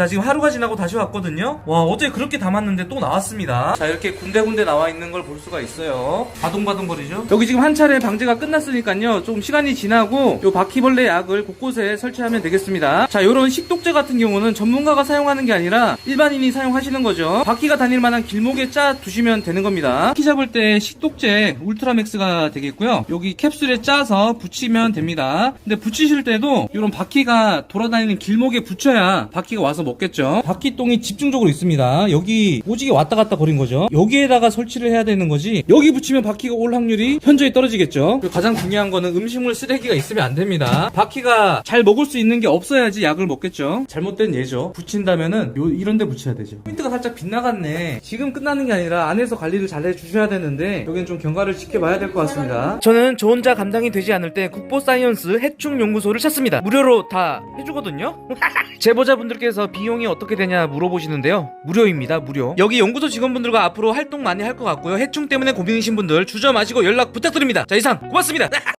자 지금 하루가 지나고 다시 왔거든요. 와 어제 그렇게 담았는데 또 나왔습니다. 자 이렇게 군데군데 나와 있는 걸 볼 수가 있어요. 바둥바둥거리죠? 여기 지금 한 차례 방제가 끝났으니까요. 좀 시간이 지나고 요 바퀴벌레 약을 곳곳에 설치하면 되겠습니다. 자 요런 식독제 같은 경우는 전문가가 사용하는 게 아니라 일반인이 사용하시는 거죠. 바퀴가 다닐 만한 길목에 짜 두시면 되는 겁니다. 바퀴 잡을 때 식독제 울트라맥스가 되겠고요. 여기 캡슐에 짜서 붙이면 됩니다. 근데 붙이실 때도 이런 바퀴가 돌아다니는 길목에 붙여야 바퀴가 와서 먹겠죠? 바퀴똥이 집중적으로 있습니다. 여기 오지게 왔다 갔다 거린 거죠? 여기에다가 설치를 해야 되는 거지 여기 붙이면 바퀴가 올 확률이 현저히 떨어지겠죠? 가장 중요한 거는 음식물 쓰레기가 있으면 안 됩니다. 바퀴가 잘 먹을 수 있는 게 없어야지 약을 먹겠죠? 잘못된 예죠. 붙인다면은 요 이런 데 붙여야 되죠. 포인트가 살짝 빗나갔네. 지금 끝나는 게 아니라 안에서 관리를 잘 해주셔야 되는데 여긴 좀 경과를 지켜봐야 될 것 같습니다. 저는 저 혼자 감당이 되지 않을 때 국보사이언스 해충연구소를 찾습니다. 무료로 다 해주거든요. 제보자분들께서 비용이 어떻게 되냐 물어보시는데요. 무료입니다 무료. 여기 연구소 직원분들과 앞으로 활동 많이 할 것 같고요. 해충 때문에 고민이신 분들 주저 마시고 연락 부탁드립니다. 자 이상. 고맙습니다